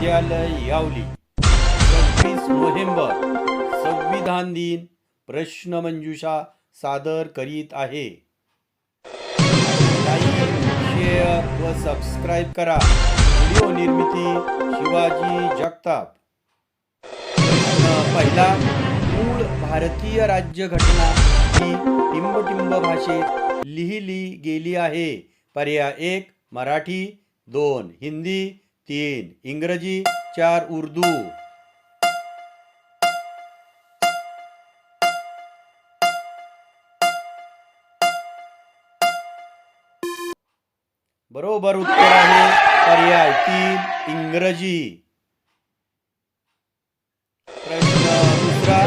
विद्यालय यावली. सव्वीस नोव्हेंबर संविधान दिन प्रश्नमंजुषा सादर करीत आहे. लाईक शेअर व सबस्क्राईब करा. व्हिडिओ निर्मिती शिवाजी जगताप. पहिला मूळ भारतीय राज्यघटना ही टिंबटिंब भाषेत लिहिली गेली आहे. पर्याय एक मराठी दोन हिंदी तीन इंग्रजी चार उर्दू. बरोबर उत्तर आहे पर्याय तीन इंग्रजी. प्रश्न दुसरा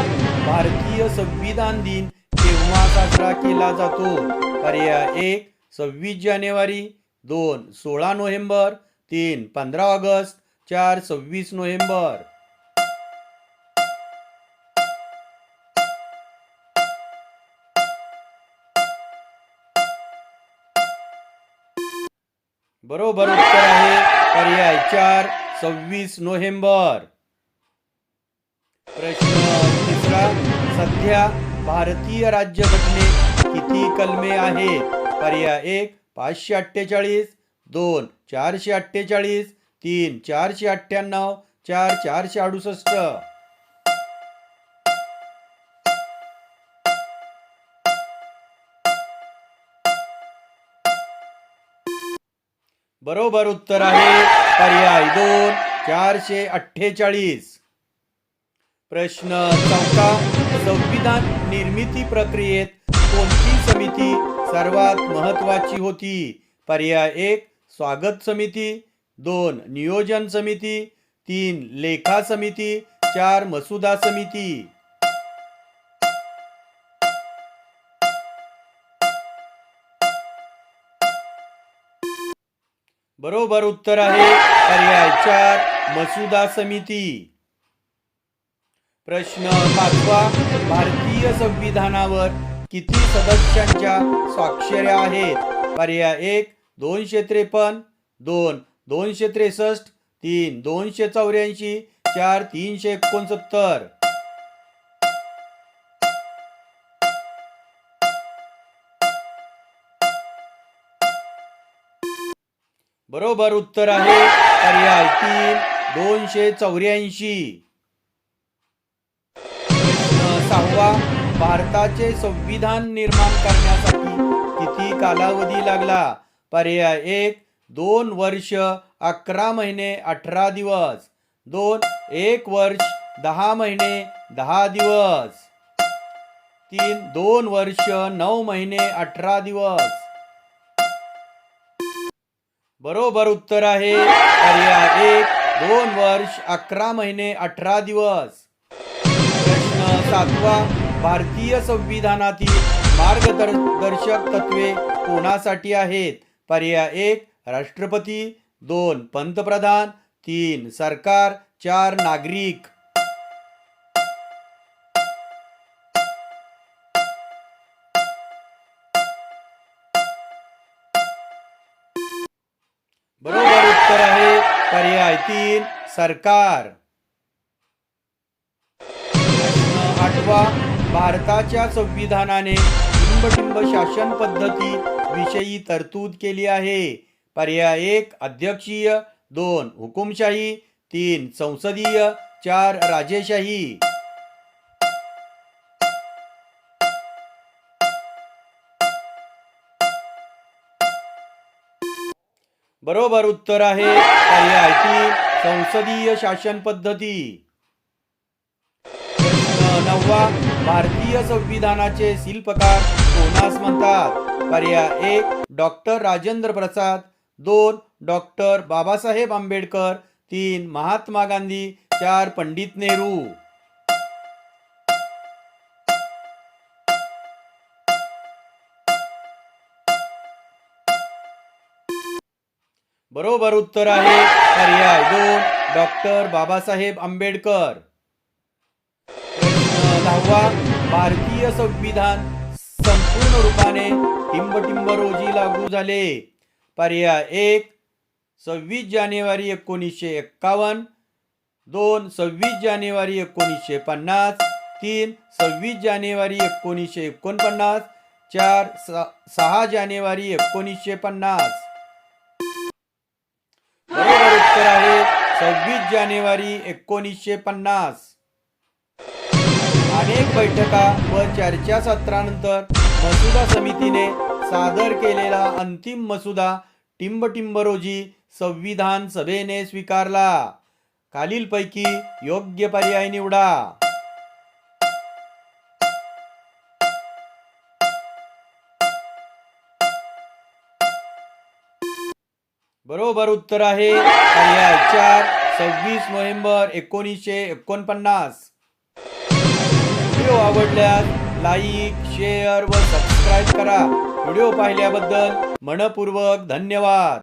भारतीय संविधान दिन केव्हा साजरा केला जातो? पर्याय एक सव्वीस जानेवारी. दोन सोळा नोव्हेंबर. तीन पंधरा ऑगस्ट चार सव्वीस नोव्हेंबर. बरोबर उत्तर आहे पर्याय चार सव्वीस नोव्हेंबर. प्रश्न तिसरा सध्या भारतीय राज्यघटनेत किती कलमे आहेत? पर्याय एक पाचशे अठ्ठेचाळीस दोन चारशे अठ्ठेचाळीस तीन चारशे अठ्ठ्याण्णव चार चारशे अडुसष्ट. बरोबर उत्तर आहे पर्याय दोन चारशे अठ्ठेचाळीस. प्रश्न चौथा संविधान निर्मिती प्रक्रियेत कोणती समिती सर्वात महत्वाची होती? पर्याय एक स्वागत समिती दोन नियोजन समिती तीन लेखा समिती चार मसुदा समिती. बरोबर उत्तर आहे पर्याय चार मसुदा समिती. प्रश्न पाचवा भारतीय संविधानावर किती सदस्यांच्या स्वाक्षऱ्या आहेत? पर्याय एक दोनशे त्रेपन्न दोन. दोनशे त्रेसष्ट तीन. दोनशे चौऱ्याऐंशी चार. तीनशे एकोणसत्तर. बरोबर उत्तर आहे पर्याय तीन. दोनशे चौऱ्याऐंशी. सहावा. भारताचे संविधान निर्माण करण्यासाठी किती कालावधी लागला? पर्याय एक दोन वर्ष अकरा महिने अठरा दिवस. दोन एक वर्ष दहा महिने दहा दिवस. तीन दोन वर्ष नऊ महिने अठरा दिवस. बरोबर उत्तर आहे पर्याय एक दोन वर्ष अकरा महिने अठरा दिवस. प्रश्न सातवा भारतीय संविधानातील मार्गदर्शक तत्वे कोणासाठी आहेत? पर्याय एक राष्ट्रपती. दोन पंतप्रधान. तीन सरकार. चार नागरिक. बरोबर उत्तर आहे पर्याय तीन सरकार. आठवा भारताच्या संविधानाने कुटुंब शासन पद्धती विषयी तरतूद केली आहे. पर्याय एक अध्यक्षीय. दोन हुकुमशाही. तीन संसदीय. चार राजेशाही. बरोबर उत्तर आहे पर्याय तीन संसदीय शासन पद्धती. नववा भारतीय संविधानाचे शिल्पकार कोणास म्हणतात? पर्याय एक डॉक्टर राजेंद्र प्रसाद. दोन डॉक्टर बाबासाहेब आंबेडकर. तीन महात्मा गांधी. चार पंडित नेहरू. बरोबर उत्तर आहे पर्याय दोन डॉक्टर बाबासाहेब आंबेडकर. दहावा भारतीय संविधान संपूर्ण रूपाने टिंबटिंब रोजी लागू झाले. पर्याय एक सव्वीस जानेवारी एकोणीसशे एक्कावन्न. दोन सव्वीस जानेवारी एकोणीसशे पन्नास. तीन सव्वीस जानेवारी एकोणीसशे एकोणपन्नास. चार स- सहा जानेवारी एकोणीसशे पन्नास. बरोबर उत्तर आहे सव्वीस जानेवारी एकोणीसशे पन्नास. अनेक बैठका व चर्चासत्रानंतर मसुदा समितीने सादर केलेला अंतिम मसुदा टिंबटिंब रोजी संविधान सभेने स्वीकारला. खालीलपैकी योग्य पर्याय निवडा. बरोबर उत्तर आहे पर्याय चार सव्वीस नोव्हेंबर एकोणीसशे एकोणपन्नास. व्हिडिओ आवडल्यास लाईक शेअर व सबस्क्राईब करा. व्हिडिओ पाहिल्याबद्दल मनपूर्वक धन्यवाद.